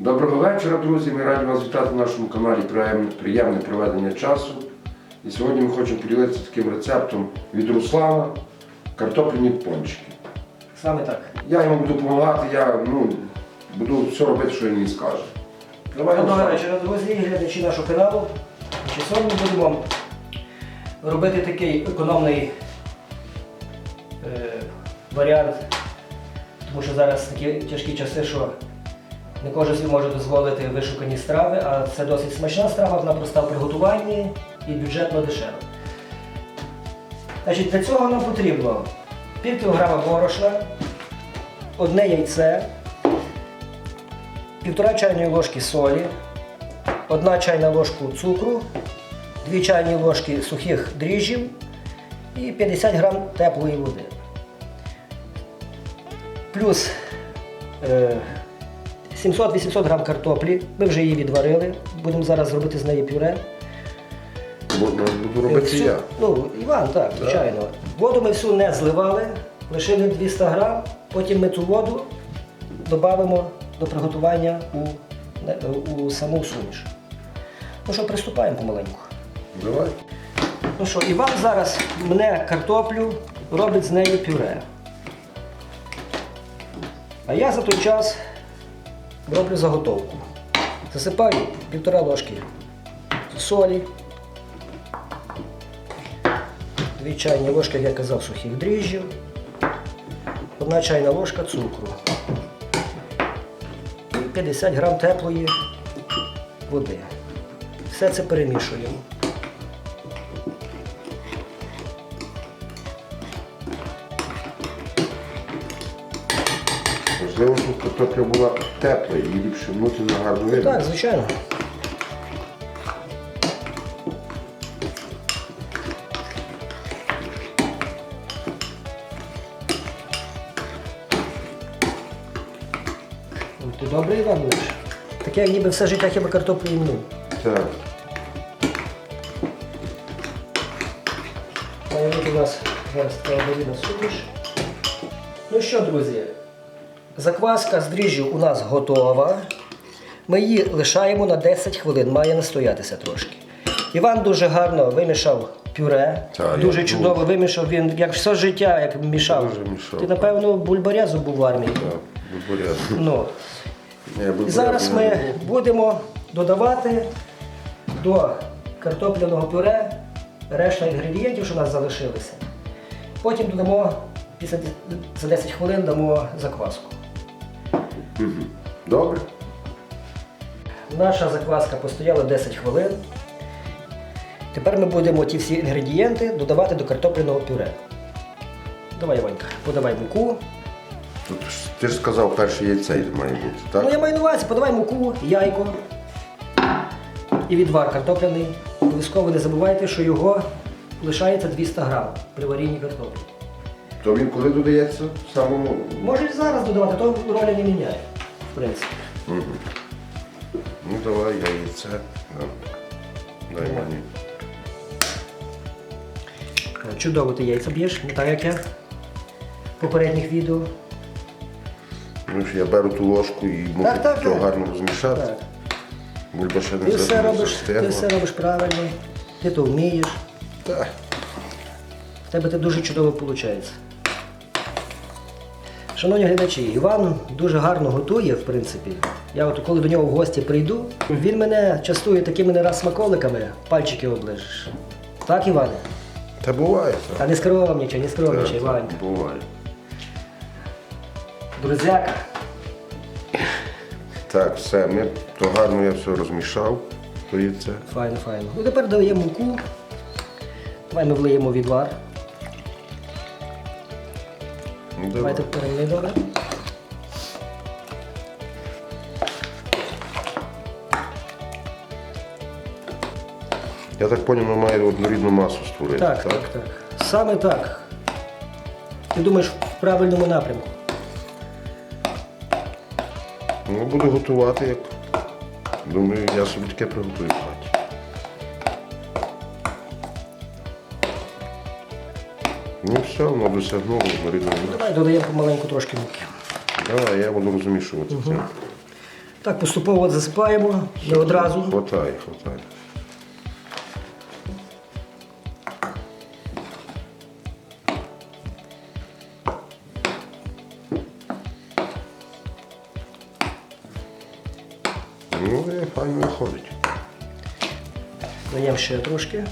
Доброго вечора, друзі. Ми раді вас вітати на нашому каналі Приємне, проведення часу. І сьогодні ми хочемо поділитися таким рецептом від Руслана картопляні пончики. Саме так. Я йому буду допомагати, я ну, буду все робити, що він мені скаже. Давай, Доброго Руслан. вечора, друзі, глядачі нашого каналу. Значить, Сьогодні будемо робити такий економний е, варіант, тому що зараз такі тяжкі часи, що не кожен собі може дозволити вишукані страви, а це досить смачна страва, вона проста в приготуванні і бюджетно дешева. Значить, для цього нам потрібно пів кілограма борошна, одне яйце, півтора чайної ложки солі, одна чайна ложка цукру, дві чайні ложки сухих дріжджів і 50 грам теплої води. Плюс е, 700-800 грам картоплі. Ми вже її відварили. Будемо зараз робити з неї пюре. Буду, робити я. Ну, Іван, так, звичайно. Воду ми всю не зливали, лишили 200 грам, потім ми цю воду додамо до приготування у, у саму суміш. Ну що, приступаємо помаленьку. Давай. Ну що, Іван зараз мне картоплю, робить з нею пюре. А я за той час роблю заготовку. Засипаю півтора ложки солі, дві чайні ложки, як я казав, сухих дріжджів, одна чайна ложка цукру і 50 грам теплої води. Все це перемішуємо. Можливо, картопля була тепла, її ліпше внутрі на гарно видно. Так, звичайно. Ну, Ти добрий Іван будеш? Таке як ніби все життя хіба картоплю їм. Так. Має бути у нас зараз оборіна суміш. Ну що, друзі, закваска з дріжджю у нас готова. Ми її лишаємо на 10 хвилин, має настоятися трошки. Іван дуже гарно вимішав пюре, Та, дуже я чудово вимішав. Він як все життя як мішав. Дуже мішав, Ти, так. напевно, бульбарязу був в армії. Так, бульбаряз. Ну. Я І зараз не ми люблю. будемо додавати до картопляного пюре решта інгредієнтів, що у нас залишилися. Потім додамо після за 10 хвилин дамо закваску. Добре? Наша закваска постояла 10 хвилин. Тепер ми будемо ті всі інгредієнти додавати до картопляного пюре. Давай, Ванька, подавай муку. Тут ти ж сказав, перше яйце має бути, так? Ну я маю на увазі, подавай муку, яйко і відвар картопляний. Обов'язково не забувайте, що його лишається 200 грам при варінні картоплі. То він коли додається самому. Можеш зараз додавати, то ролі не міняє, в принципі. Ну давай, яйце. Да. Дай мені. Чудово ти яйця б'єш, не так як я в попередніх відео. Ну я беру ту ложку і можу Так, так, так. гарно розмішати. Так. Бульба ще не Ти все робиш, ти все робиш правильно, ти то вмієш. Так. В тебе це дуже чудово виходить. Шановні глядачі, Іван дуже гарно готує, в принципі. Я от коли до нього в гості прийду, він мене частує такими не раз смаколиками, пальчики оближеш. Так, Іване? Та буває. Та не скромнічай, не скромнічай, Так, Іванька. буває. Друзяка. Так, все, ми то гарно я все розмішав. То яйце. Файно, файно. Ну тепер даємо муку. Давай ми влиємо відвар. Ну, давай. Давайте перелий добре. Я так зрозумів, ми маємо однорідну масу створити. Так, так, так. Саме так. Ти думаєш в правильному напрямку. Ну, буду готувати, як. Думаю, я собі таке приготую Ну все, воно досягнуло маси. Давай додаємо помаленьку трошки муки. Давай, я буду розмішувати це. Так, поступово засипаємо, не одразу. Хватає, хватає. Ну, і файно виходить. Даємо ще трошки.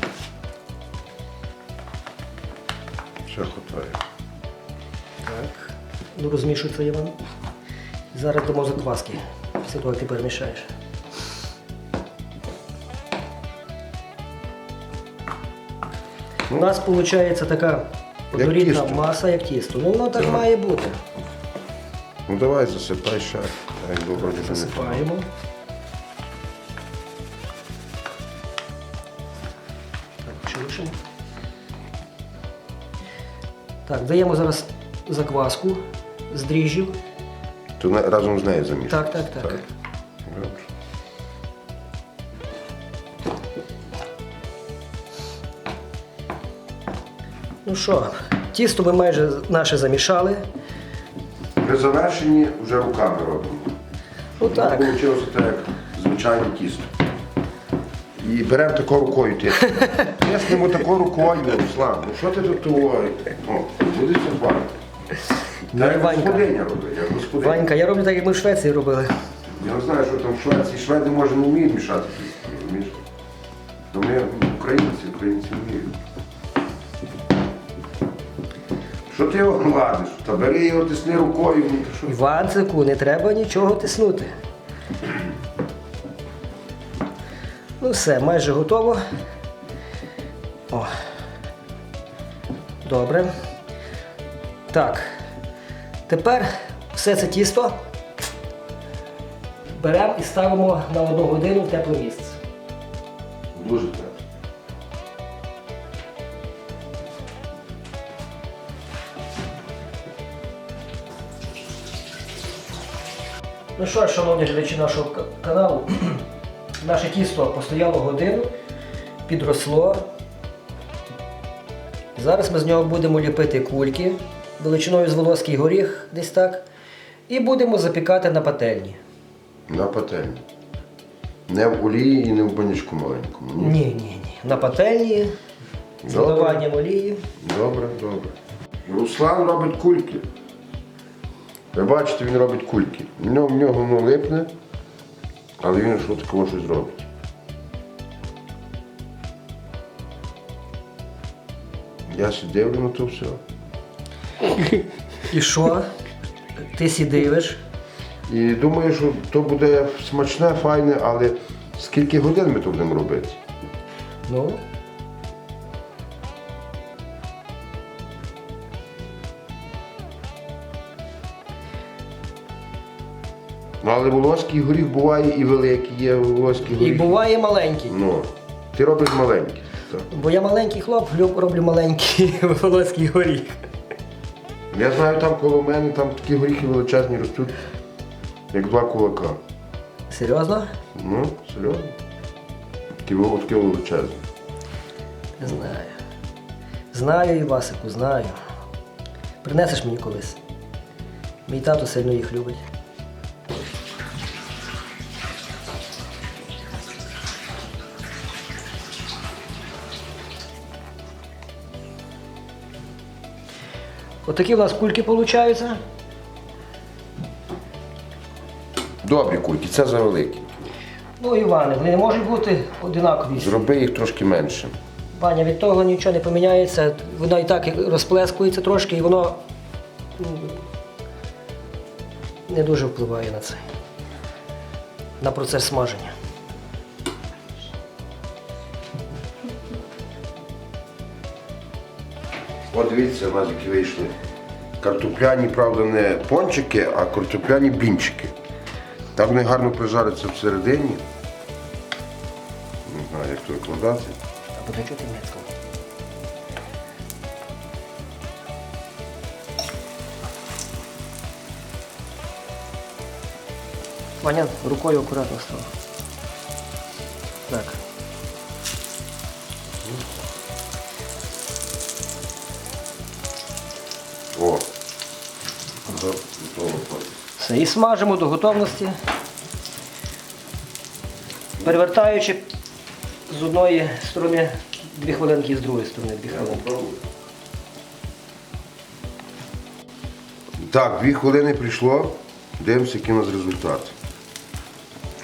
Все хватає. Так. Ну, розмішується я вам. Зараз дамо закваски. Після того, як ти перемішаєш. У нас виходить така однорідна тісто. маса, як тісто. Ну, воно так має бути. Ну давай засипай ще. Ай, бо вроді не Засипаємо. Так, даємо зараз закваску з дріжджів. То на- разом з нею замішати. Так, так, так. Добре. Ну що, тісто ми майже наше замішали. При завершенні вже руками робимо. Ну так. Вийшло так, як звичайне тісто. І беремо тако рукою тиснемо. Тиснемо тако рукою, Руслан. Ну що ти тут говориш? Буде це файно. Ну, Так як Ванька. господиня робить, як господиня. Ванька, я роблю так, як ми в Швеції робили. Я не знаю, що там в Швеції. Шведи, може, не вміють мішати тісто, розумієш? Ну ми українці, українці вміють. Що ти його гладиш? Та бери його тисни рукою. ну, ти що? Іванцику, не треба нічого тиснути. Ну все, майже готово. О. Добре. Так. Тепер все це тісто беремо і ставимо на одну годину в тепле місце. Дуже так. Ну що ж, шановні глядачі нашого каналу, наше тісто постояло годину, підросло. Зараз ми з нього будемо ліпити кульки величиною з волоський горіх, десь так. І будемо запікати на пательні. На пательні. Не в олії і не в банячку маленькому. Ні. Ні, ні, ні. На пательні з Добре. олії. Добре, добре. Руслан робить кульки. Ви бачите, він робить кульки. В нього, в нього воно липне, але він що такого щось робить. Я ще дивлю на то все. І що? Ти сі дивиш. І думаю, що то буде смачне, файне, але скільки годин ми то будемо робити? Ну, Ну, але волоський горіх буває і великий, є волоський і буває маленький. Ну, ти робиш маленький. Так. Бо я маленький хлоп, люб- роблю маленький волоський горіх. Я знаю, там коло мене там такі горіхи величезні ростуть, як два кулака. Серйозно? Ну, серйозно. Такі вол- величезні. Не знаю. Знаю, Івасику, знаю. Принесеш мені колись. Мій тато сильно їх любить. Отакі у нас кульки получаються. Добрі кульки, це за великі. Ну, Іване, вони не можуть бути одинакові. Зроби їх трошки менше. Ваня, від того нічого не поміняється, воно і так розплескується трошки, і воно не дуже впливає на це. На процес смаження. От дивіться, у нас які вийшли. Картопляні, правда, не пончики, а картопляні блінчики. Так вони гарно прижаряться всередині. Не знаю, як то викладати. А буде чути німецького. Ваня, рукою акуратно став. Так. Все, і смажимо до готовності. перевертаючи з одної сторони дві хвилинки і з другої сторони дві хвилинки. Так, дві хвилини прийшло. Дивимося, який у нас результат.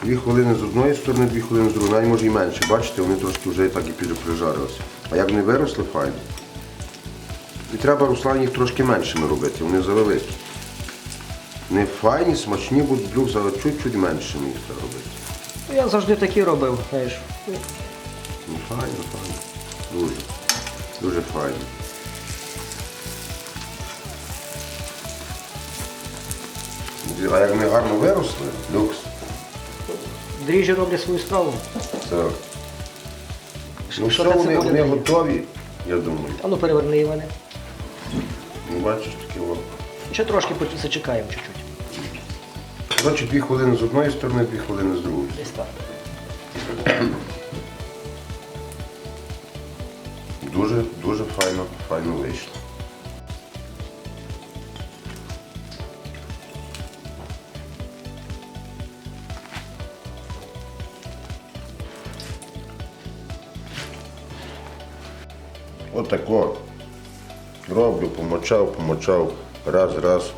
Дві хвилини з одної сторони, дві хвилини з другої, навіть може і менше. Бачите, вони трошки вже так і пережарилися. А як вони виросли, файно. І треба, Руслан, їх трошки меншими робити, вони завеликі. Не файні, смачні будуть друг, але чуть-чуть меншими їх треба робити. Ну, Я завжди такі робив, знаєш. Ну, файно, файно. Дуже. Дуже файно. А як вони гарно виросли, люкс. Дріжджі роблять свою справу. Так. Ну Що це вони, буде вони готові, я думаю. А ну переверни Іване. Ну, бачиш, такі о. Ще трошки поки зачекаємо чуть-чуть. Коротше, дві хвилини з одної сторони, дві хвилини з другої. Десь так. Дуже, дуже файно, файно вийшло. Отако. Роблю, помочав, помочав, раз, раз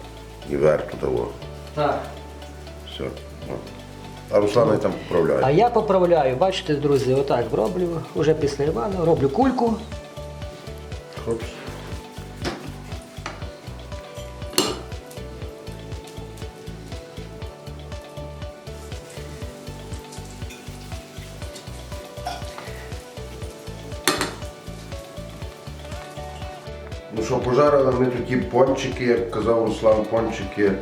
і вверх туди. о. Так. Все. А Руслана там поправляє. А я поправляю, бачите, друзі, отак роблю, уже після Івана, роблю кульку. Хопс. Ну що, пожарили ми тоді пончики, як казав Руслан, пончики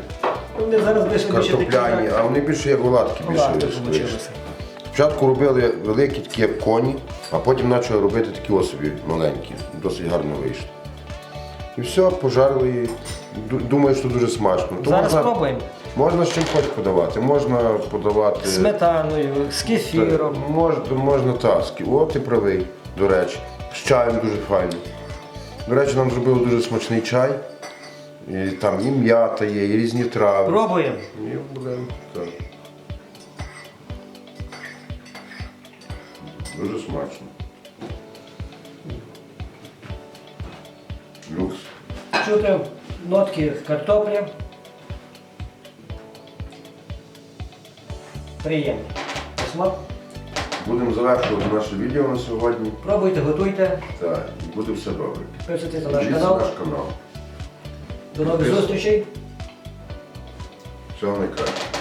Вони зараз більше картопляні, а вони більше як оладки більше вийшли. Спочатку робили великі такі як коні, а потім почали робити такі особі маленькі. Досить гарно вийшло. І все, пожарили ду- думаю, що дуже смачно. То Зараз можна, спробуємо. можна з чим хоч подавати. Можна подавати Сметаною, з кефіром. Та, Можна, можна таски. О, ти правий, до речі. З чаєм дуже файно. До речі, нам зробили дуже смачний чай. І, там і м'ята є, і різні трави. Пробуємо. І, блин, так. Дуже смачно. Люкс. Чути нотки картоплі. Приємно. Смак. Будемо завершувати наше відео на сьогодні. Пробуйте, готуйте. Так, і буде все добре. Підписуйтесь на наш Підпишіться канал. наш канал. До нових зустрічей. Всього найкращого.